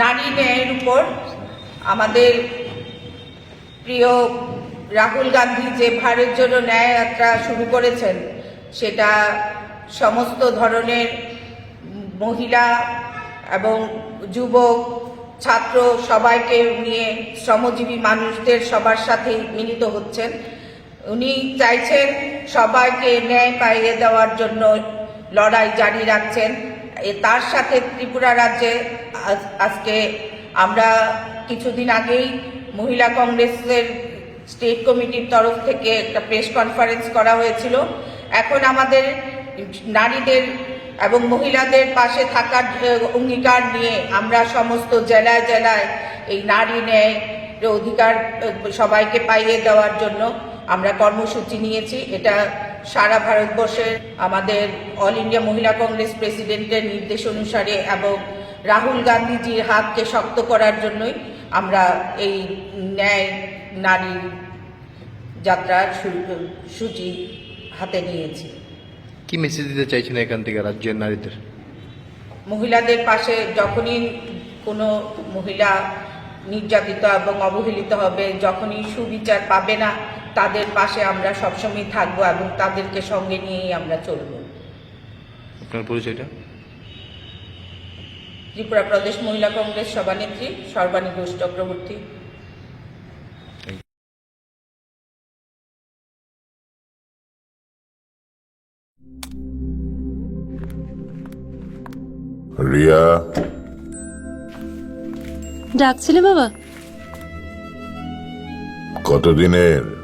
নারী ন্যায়ের উপর আমাদের প্রিয় রাহুল গান্ধী যে ভারত জন্য ন্যায় যাত্রা শুরু করেছেন, সেটা সমস্ত ধরনের মহিলা এবং যুবক, ছাত্র সবাইকে নিয়ে শ্রমজীবী মানুষদের সবার সাথে মিলিত হচ্ছেন। উনি চাইছেন সবাইকে ন্যায় পাইয়ে দেওয়ার জন্য লড়াই জারি রাখছেন। তার সাথে ত্রিপুরা রাজ্যে আজ- আজকে আমরা কিছুদিন আগেই মহিলা কংগ্রেসের স্টেট কমিটির তরফ থেকে একটা প্রেস কনফারেন্স করা হয়েছিল। এখন আমাদের নারীদের এবং মহিলাদের পাশে থাকার অঙ্গীকার নিয়ে আমরা সমস্ত জেলায় জেলায় এই নারী ন্যায় অধিকার সবাইকে পাইয়ে দেওয়ার জন্য আমরা কর্মসূচি নিয়েছি। এটা সারা ভারতবর্ষের আমাদের অল ইন্ডিয়া মহিলা কংগ্রেস প্রেসিডেন্টের নির্দেশ অনুসারে এবং রাহুল গান্ধীজির হাতকে শক্ত করার জন্যই আমরা এই ন্যায় নারী যাত্রার সু- সূচি হাতে নিয়েছি। কি মেসেজ দিতে চাইছেন এখান থেকে রাজ্যের নারীদের? মহিলাদের পাশে যখনই কোনো মহিলা নির্যাতিত এবং অবহেলিত হবে যখনই সুবিচার পাবে না তাদের পাশে আমরা সবসময় থাকব এবং তাদেরকে সঙ্গে নিয়েই আমরা চলব। আপনার পরিচয়টা? ত্রিপুরা প্রদেশ মহিলা কংগ্রেস সভানেত্রী সর্বাণী ঘোষ চক্রবর্তী। রিয়া। ডাকছিলে বাবা? কতদিনের?